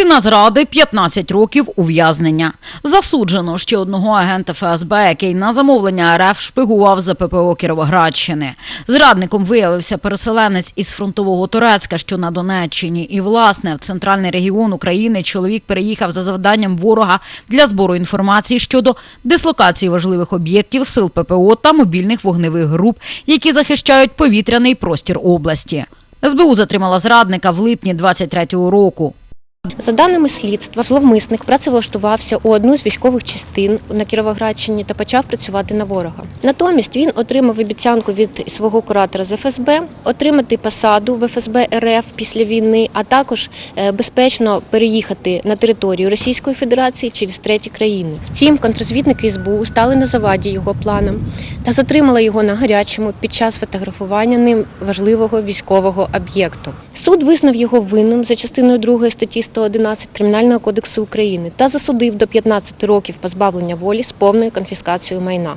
Ціна зради 15 років ув'язнення. Засуджено ще одного агента ФСБ, який на замовлення РФ шпигував за ППО Кіровоградщини. Зрадником виявився переселенець із фронтового Турецька, що на Донеччині. І, власне, в центральний регіон України чоловік переїхав за завданням ворога для збору інформації щодо дислокації важливих об'єктів сил ППО та мобільних вогневих груп, які захищають повітряний простір області. СБУ затримала зрадника в липні 23-го року. За даними слідства, зловмисник працевлаштувався у одну з військових частин на Кіровоградщині та почав працювати на ворога. Натомість він отримав обіцянку від свого куратора з ФСБ отримати посаду в ФСБ РФ після війни, а також е, безпечно переїхати на територію Російської Федерації через треті країни. Втім, контрозвідники СБУ стали на заваді його планам та затримали його на гарячому під час фотографування ним важливого військового об'єкту. Суд визнав його винним за частиною 2 статті 111 Кримінального кодексу України та засудив до 15 років позбавлення волі з повною конфіскацією майна.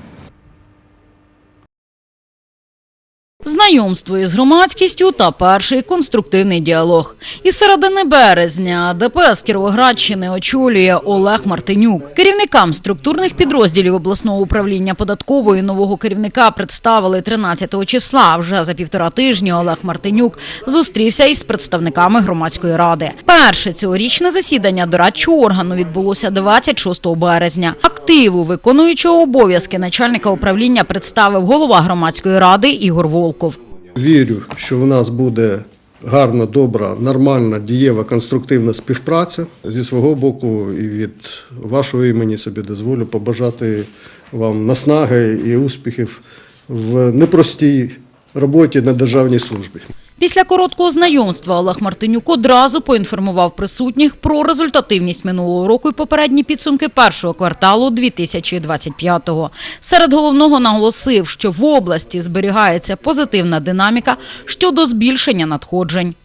Знайомство із громадськістю та перший конструктивний діалог. Із середини березня ДПС Кіровоградщини очолює Олег Мартинюк. Керівникам структурних підрозділів обласного управління податкової нового керівника представили 13 числа. Вже за півтора тижні Олег Мартинюк зустрівся із представниками громадської ради. Перше цьогорічне засідання дорадчого органу відбулося 26 березня. Активу виконуючого обов'язки начальника управління представив голова громадської ради Ігор Волков. Вірю, що в нас буде гарна, добра, нормальна, дієва, конструктивна співпраця. Зі свого боку і від вашого імені собі дозволю побажати вам наснаги і успіхів в непростій роботі на державній службі. Після короткого знайомства Олег Мартинюк одразу поінформував присутніх про результативність минулого року і попередні підсумки першого кварталу 2025-го. Серед головного наголосив, що в області зберігається позитивна динаміка щодо збільшення надходжень.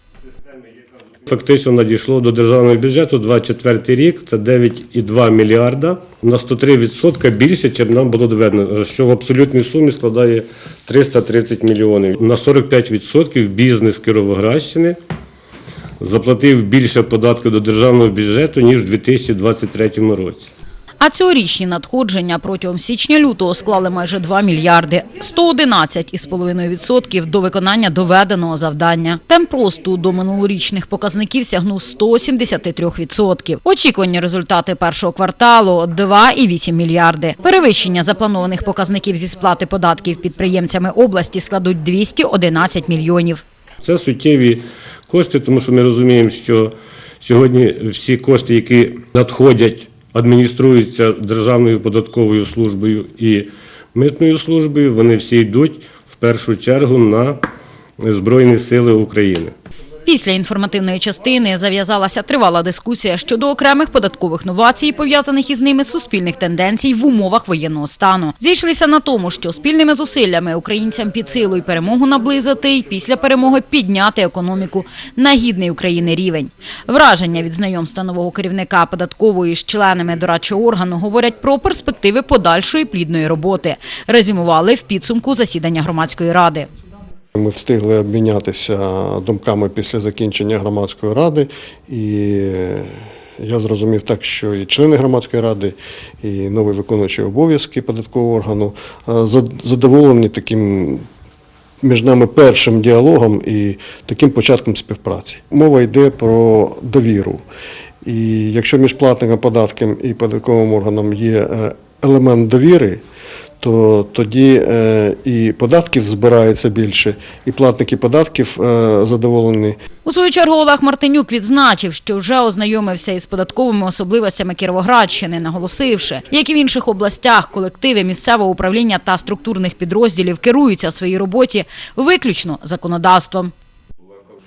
Фактично надійшло до державного бюджету 24 рік, це 9,2 мільярда, на 103% більше, ніж нам було доведено, що в абсолютній сумі складає 330 мільйонів. На 45% бізнес Кіровоградщини заплатив більше податків до державного бюджету, ніж у 2023 році. А цьогорічні надходження протягом січня-лютого склали майже 2 мільярди, 111,5% до виконання доведеного завдання. Темп росту до минулорічних показників сягнув 173%. Очікувані результати першого кварталу – 2,8 мільярди. Перевищення запланованих показників зі сплати податків підприємцями області складуть 211 мільйонів. Це суттєві кошти, тому що ми розуміємо, що сьогодні всі кошти, які надходять, адмініструються Державною податковою службою і митною службою, вони всі йдуть в першу чергу на Збройні Сили України. Після інформативної частини зав'язалася тривала дискусія щодо окремих податкових новацій, пов'язаних із ними суспільних тенденцій в умовах воєнного стану. Зійшлися на тому, що спільними зусиллями українцям під силу і перемогу наблизити, і після перемоги підняти економіку на гідний України рівень. Враження від знайомства нового керівника податкової з членами дорадчого органу говорять про перспективи подальшої плідної роботи. Резюмували в підсумку засідання громадської ради. Ми встигли обмінятися думками після закінчення громадської ради, і я зрозумів так, що і члени громадської ради, і новий виконуючий обов'язки податкового органу е, задоволені таким між нами першим діалогом і таким початком співпраці. Мова йде про довіру. І якщо між платником податком і податковим органом є е, елемент довіри, то тоді е, і податків збирається більше, і платники податків е, задоволені. У свою чергу Олег Мартинюк відзначив, що вже ознайомився із податковими особливостями Кіровоградщини, наголосивши, як і в інших областях, колективи місцевого управління та структурних підрозділів керуються в своїй роботі виключно законодавством.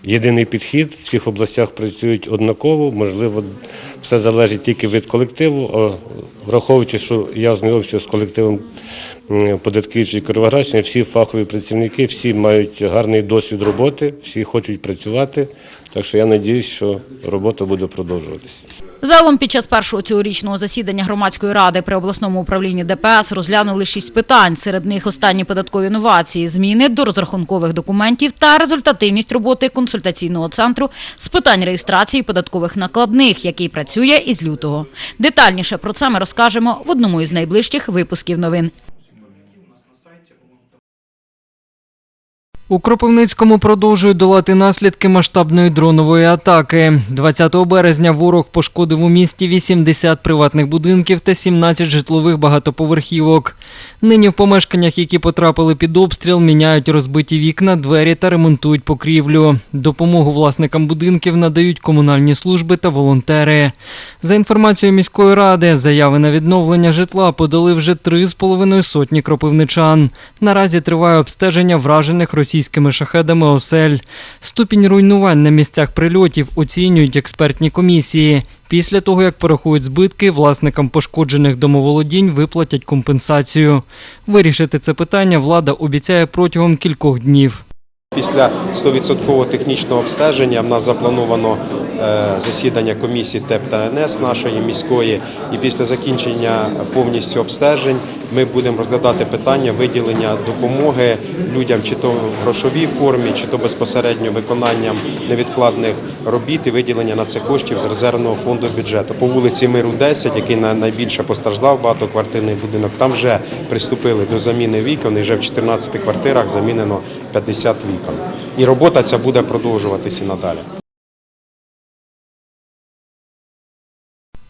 Єдиний підхід в всіх областях працюють однаково. Можливо, все залежить тільки від колективу. А враховуючи, що я знайомився з колективом податківчої Кіровоградщини, всі фахові працівники, всі мають гарний досвід роботи, всі хочуть працювати. Так що я сподіваюся, що робота буде продовжуватися. Загалом під час першого цьогорічного засідання громадської ради при обласному управлінні ДПС розглянули шість питань. Серед них останні податкові новації, зміни до розрахункових документів та результативність роботи консультаційного центру з питань реєстрації податкових накладних, який працює із лютого. Детальніше про це ми розкажемо в одному із найближчих випусків новин. У Кропивницькому продовжують долати наслідки масштабної дронової атаки. 20 березня ворог пошкодив у місті 80 приватних будинків та 17 житлових багатоповерхівок. Нині в помешканнях, які потрапили під обстріл, міняють розбиті вікна, двері та ремонтують покрівлю. Допомогу власникам будинків надають комунальні служби та волонтери. За інформацією міської ради, заяви на відновлення житла подали вже три з половиною сотні кропивничан. Наразі триває обстеження вражених російськими шахедами осель. Ступінь руйнувань на місцях прильотів оцінюють експертні комісії. Після того, як порахують збитки, власникам пошкоджених домоволодінь виплатять компенсацію. Вирішити це питання влада обіцяє протягом кількох днів. Після 100% технічного обстеження в нас заплановано е, засідання комісії ТЕП та НС нашої міської. І після закінчення повністю обстежень ми будемо розглядати питання виділення допомоги людям, чи то в грошовій формі, чи то безпосередньо виконанням невідкладних робіт і виділення на це коштів з резервного фонду бюджету. По вулиці Миру 10, який на- найбільше постраждав багатоквартирний будинок, там вже приступили до заміни вікон і вже в 14 квартирах замінено 50 вікон. І робота ця буде продовжуватися надалі.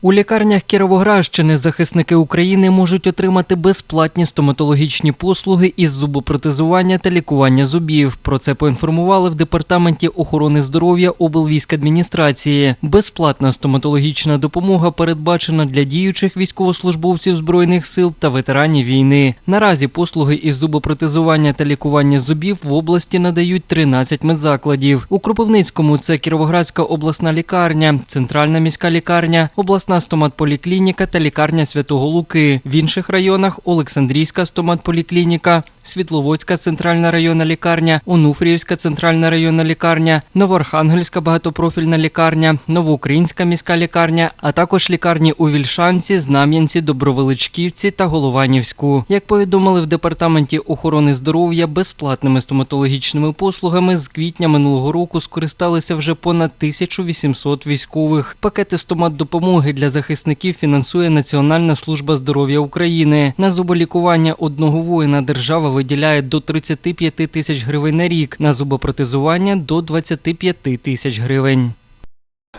У лікарнях Кіровоградщини захисники України можуть отримати безплатні стоматологічні послуги із зубопротезування та лікування зубів. Про це поінформували в департаменті охорони здоров'я облвійськадміністрації. Безплатна стоматологічна допомога передбачена для діючих військовослужбовців збройних сил та ветеранів війни. Наразі послуги із зубопротезування та лікування зубів в області надають 13 медзакладів. У Кропивницькому це Кіровоградська обласна лікарня, центральна міська лікарня, обласна стоматполіклініка та лікарня Святого Луки. В інших районах Олександрійська стоматполіклініка, Світловодська центральна районна лікарня, Онуфріївська центральна районна лікарня, Новоархангельська багатопрофільна лікарня, Новоукраїнська міська лікарня, а також лікарні у Вільшанці, Знам'янці, Добровеличківці та Голованівську. Як повідомили в департаменті охорони здоров'я, безплатними стоматологічними послугами з квітня минулого року скористалися вже понад 1800 військових. Пакети стоматдопомоги для захисників фінансує Національна служба здоров'я України. На зуболікування одного воїна держава виділяє до 35 тисяч гривень на рік, на зубопротезування до 25 тисяч гривень.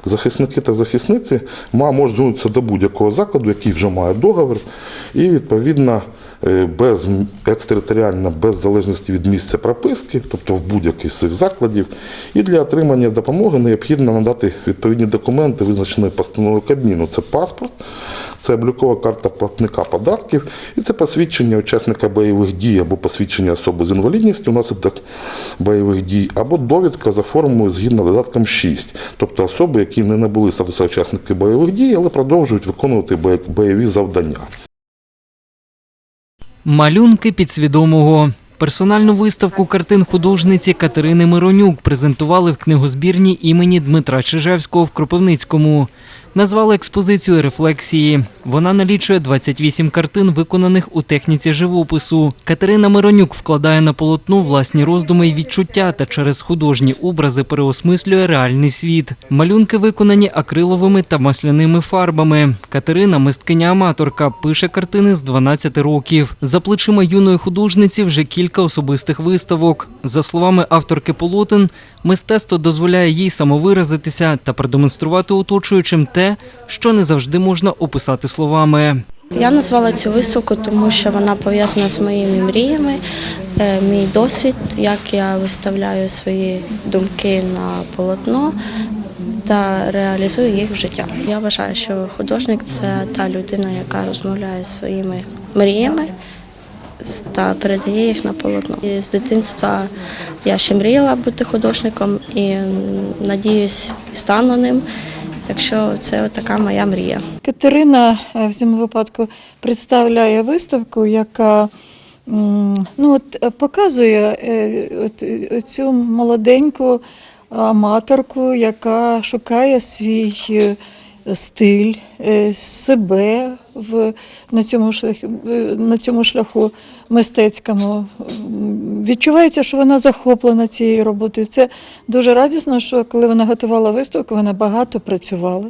Захисники та захисниці можуть звернутися до будь-якого закладу, який вже має договір, і відповідно без м- екстериторіально, без залежності від місця прописки, тобто в будь-який з цих закладів. І для отримання допомоги необхідно надати відповідні документи, визначені постановою Кабміну. Це паспорт, це облікова карта платника податків, і це посвідчення учасника бойових дій або посвідчення особи з інвалідністю внаслідок бойових дій, або довідка за формою згідно додатком 6, тобто особи, які не набули статусу учасники бойових дій, але продовжують виконувати бойові завдання. Малюнки підсвідомого. Персональну виставку картин художниці Катерини Миронюк презентували в книгозбірні імені Дмитра Чижевського в Кропивницькому. Назвали експозицію рефлексії. Вона налічує 28 картин, виконаних у техніці живопису. Катерина Миронюк вкладає на полотно власні роздуми й відчуття та через художні образи переосмислює реальний світ. Малюнки виконані акриловими та масляними фарбами. Катерина, мисткиня-аматорка, пише картини з 12 років. За плечима юної художниці вже кілька особистих виставок. За словами авторки полотен, мистецтво дозволяє їй самовиразитися та продемонструвати оточуючим те, що не завжди можна описати словами. Я назвала цю виставку, тому що вона пов'язана з моїми мріями, е, мій досвід, як я виставляю свої думки на полотно та реалізую їх в життя. Я вважаю, що художник це та людина, яка розмовляє своїми мріями та передає їх на полотно. І з дитинства я ще мріяла бути художником і надіюсь, стану ним. Так що це така моя мрія. Катерина е, в цьому випадку представляє виставку, яка ну, от, е, показує е, от, цю молоденьку аматорку, яка шукає свій стиль, себе в, на, цьому шляху, на цьому шляху мистецькому. Відчувається, що вона захоплена цією роботою. Це дуже радісно, що коли вона готувала виставку, вона багато працювала.